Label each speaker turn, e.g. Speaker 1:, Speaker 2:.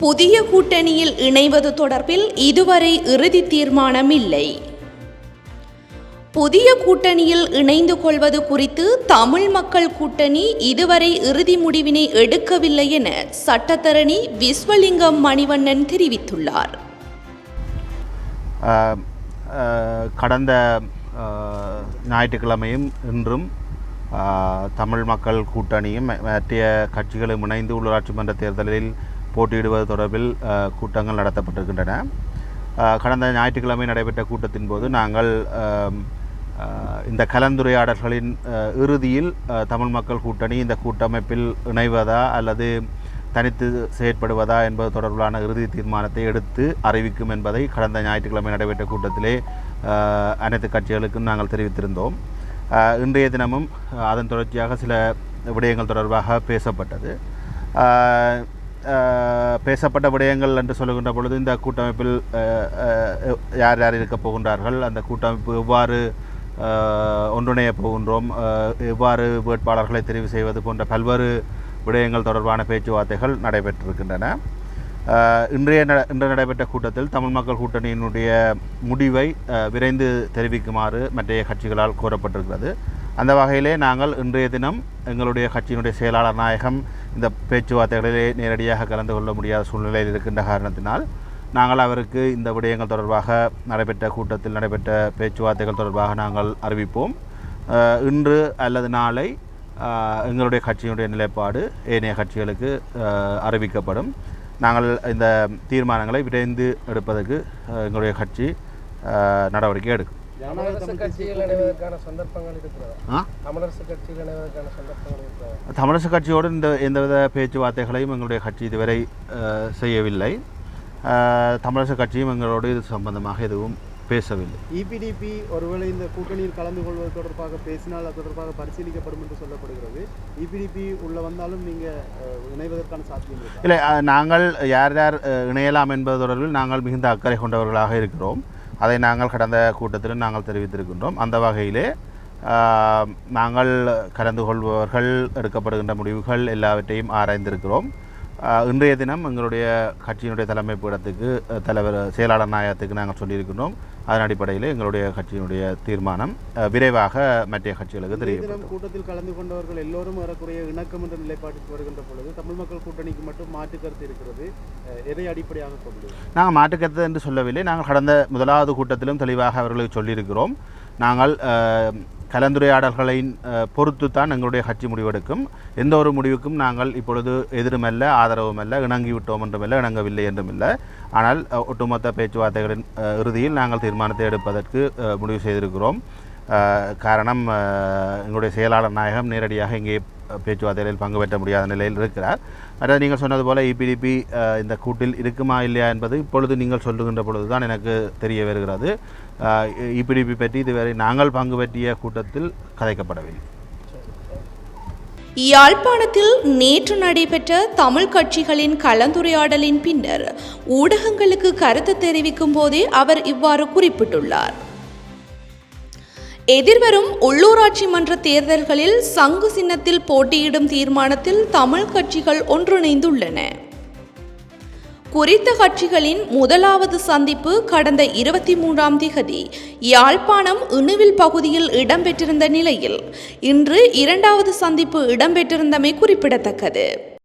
Speaker 1: புதிய கூட்டணியில் இணைவது தொடர்பில் இதுவரை இறுதி தீர்மானம் இல்லை புதிய கூட்டணியில் இணைந்து கொள்வது குறித்து தமிழ் மக்கள் கூட்டணி இதுவரை இறுதி முடிவினை எடுக்கவில்லை என சட்டத்தரணி விஸ்வலிங்கம் மணிவண்ணன் தெரிவித்துள்ளார்.
Speaker 2: கடந்த ஞாயிற்றுக்கிழமையும் இன்றும் தமிழ் மக்கள் கூட்டணியும் மற்ற கட்சிகளும் இணைந்து உள்ளூராட்சி மன்ற தேர்தலில் போட்டியிடுவது தொடர்பில் கூட்டங்கள் நடத்தப்பட்டிருக்கின்றன. கடந்த ஞாயிற்றுக்கிழமை நடைபெற்ற கூட்டத்தின் போது நாங்கள் இந்த கலந்துரையாடல்களின் இறுதியில் தமிழ் மக்கள் கூட்டணி இந்த கூட்டமைப்பில் இணைவதா அல்லது தனித்து செயற்படுவதா என்பது தொடர்பிலான இறுதி தீர்மானத்தை எடுத்து அறிவிக்கும் என்பதை கடந்த ஞாயிற்றுக்கிழமை நடைபெற்ற கூட்டத்திலே அனைத்து கட்சிகளுக்கும் நாங்கள் தெரிவித்திருந்தோம். இன்றைய தினமும் அதன் தொடர்ச்சியாக சில விடயங்கள் தொடர்பாக பேசப்பட்டது. பேசப்பட்ட விடயங்கள் என்று சொல்லுகின்ற பொழுது இந்த கூட்டமைப்பில் யார் யார் இருக்கப் போகின்றார்கள்? அந்த கூட்டமைப்பு எவ்வாறு ஆஹ், ஒன்றிணைய போகின்றோம்? எவ்வாறு வேட்பாளர்களை தெரிவு செய்வது போன்ற பல்வேறு விடயங்கள் தொடர்பான பேச்சுவார்த்தைகள் நடைபெற்றிருக்கின்றன. இன்றைய ந இன்று நடைபெற்ற கூட்டத்தில் தமிழ் மக்கள் கூட்டணியினுடைய முடிவை விரைந்து தெரிவிக்குமாறு மற்றைய கட்சிகளால் கோரப்பட்டிருக்கிறது. அந்த வகையிலே நாங்கள் இன்றைய தினம் எங்களுடைய கட்சியினுடைய செயலாளர் நாயகம் இந்த பேச்சுவார்த்தைகளிலே நேரடியாக கலந்து கொள்ள முடியாத சூழ்நிலையில் இருக்கின்ற காரணத்தினால் நாங்கள் அவருக்கு இந்த விடயங்கள் தொடர்பாக நடைபெற்ற கூட்டத்தில் நடைபெற்ற பேச்சுவார்த்தைகள் தொடர்பாக நாங்கள் அறிவிப்போம். இன்று அல்லது நாளை எங்களுடைய கட்சியினுடைய நிலைப்பாடு ஏனைய கட்சிகளுக்கு அறிவிக்கப்படும். நாங்கள் இந்த தீர்மானங்களை விரைந்து எடுப்பதற்கு எங்களுடைய கட்சி நடவடிக்கை எடுக்கும்.
Speaker 3: தமிழரசு
Speaker 2: கட்சியோடு இந்த எந்தவித பேச்சுவார்த்தைகளையும் எங்களுடைய கட்சி இதுவரை செய்யவில்லை. தமிழரசு கட்சியும் எங்களோடு இது சம்பந்தமாக எதுவும் பேசவில்லை.
Speaker 4: இபிடிபி ஒருவேளை இந்த கூட்டணியில் கலந்து கொள்வது தொடர்பாக பேசினால் அது தொடர்பாக பரிசீலிக்கப்படும் என்று சொல்லப்படுகிறது. இபிடிபி உள்ள வந்தாலும் நீங்க அஹ், இணைவதற்கான சாத்தியம்
Speaker 2: இல்லை நாங்கள் யார் யார் இணையலாம் என்பது தொடர்பில் நாங்கள் மிகுந்த அக்கறை கொண்டவர்களாக இருக்கிறோம். அதை நாங்கள் கடந்த கூட்டத்திலும் நாங்கள் தெரிவித்திருக்கின்றோம். அந்த வகையிலே நாங்கள் கலந்து கொள்பவர்கள் எடுக்கப்படுகின்ற முடிவுகள் எல்லாவற்றையும் ஆராய்ந்திருக்கிறோம். இன்றைய தினம் எங்களுடைய கட்சியினுடைய தலைமை பீடத்துக்கு தலைவர் செயலாளர் நாயகத்துக்கு நாங்கள் சொல்லியிருக்கின்றோம். அதன் அடிப்படையில் எங்களுடைய கட்சியினுடைய தீர்மானம் விரைவாக மற்ற கட்சிகளுக்கு தெரியும்
Speaker 4: கூட்டத்தில் கலந்து கொண்டவர்கள் எல்லோரும் ஏறக்குறைய இணக்கம் என்ற நிலைப்பாட்டுக்கு வருகின்ற பொழுது தமிழ் மக்கள் கூட்டணிக்கு மட்டும் மாற்று கருத்து இருக்கிறது. எதை அடிப்படையாக கொண்டு
Speaker 2: நாங்கள் மாற்றுக்கருத்து என்று சொல்லவில்லை. நாங்கள் கடந்த முதலாவது கூட்டத்திலும் தெளிவாக அவர்களுக்கு சொல்லியிருக்கிறோம். நாங்கள் கலந்துரையாடல்களின் பொறுத்து தான் எங்களுடைய கட்சி முடிவெடுக்கும். எந்த ஒரு முடிவுக்கும் நாங்கள் இப்பொழுது எதிருமல்ல ஆதரவுமல்ல இணங்கி விட்டோம் என்றுமல்ல இணங்கவில்லை என்றுமில்லை. ஆனால் ஒட்டுமொத்த பேச்சுவார்த்தைகளின் இறுதியில் நாங்கள் தீர்மானத்தை எடுப்பதற்கு முடிவு செய்திருக்கிறோம். காரணம் எங்களுடைய செயலாளர் நாயகம் நேரடியாக இங்கே பேச்சுவார்த்தைகளில் பங்கு பெற்ற முடியாத நிலையில் இருக்கிறார். அதாவது நீங்கள் சொன்னது போல் இபிடிபி இந்த கூட்டில் இருக்குமா இல்லையா என்பது இப்பொழுது நீங்கள் சொல்லுகின்ற பொழுது தான் எனக்கு தெரிய வருகிறது. இபிடிபி பற்றி இதுவரை நாங்கள் பங்கு பற்றிய கூட்டத்தில் கதைக்கப்படவில்லை.
Speaker 1: யாழ்ப்பாணத்தில் நேற்று நடைபெற்ற தமிழ் கட்சிகளின் கலந்துரையாடலின் பின்னர் ஊடகங்களுக்கு கருத்து தெரிவிக்கும் போதே அவர் இவ்வாறு குறிப்பிட்டுள்ளார். எதிர்வரும் உள்ளூராட்சி மன்ற தேர்தல்களில் சங்கு சின்னத்தில் போட்டியிடும் தீர்மானத்தில் தமிழ் கட்சிகள் ஒன்றிணைந்துள்ளன. குறித்த கட்சிகளின் முதலாவது சந்திப்பு கடந்த இருபத்தி மூன்றாம் திகதி. யாழ்ப்பாணம் இணுவில் பகுதியில் இடம்பெற்றிருந்த நிலையில் இன்று இரண்டாவது சந்திப்பு இடம்பெற்றிருந்தமை குறிப்பிடத்தக்கது.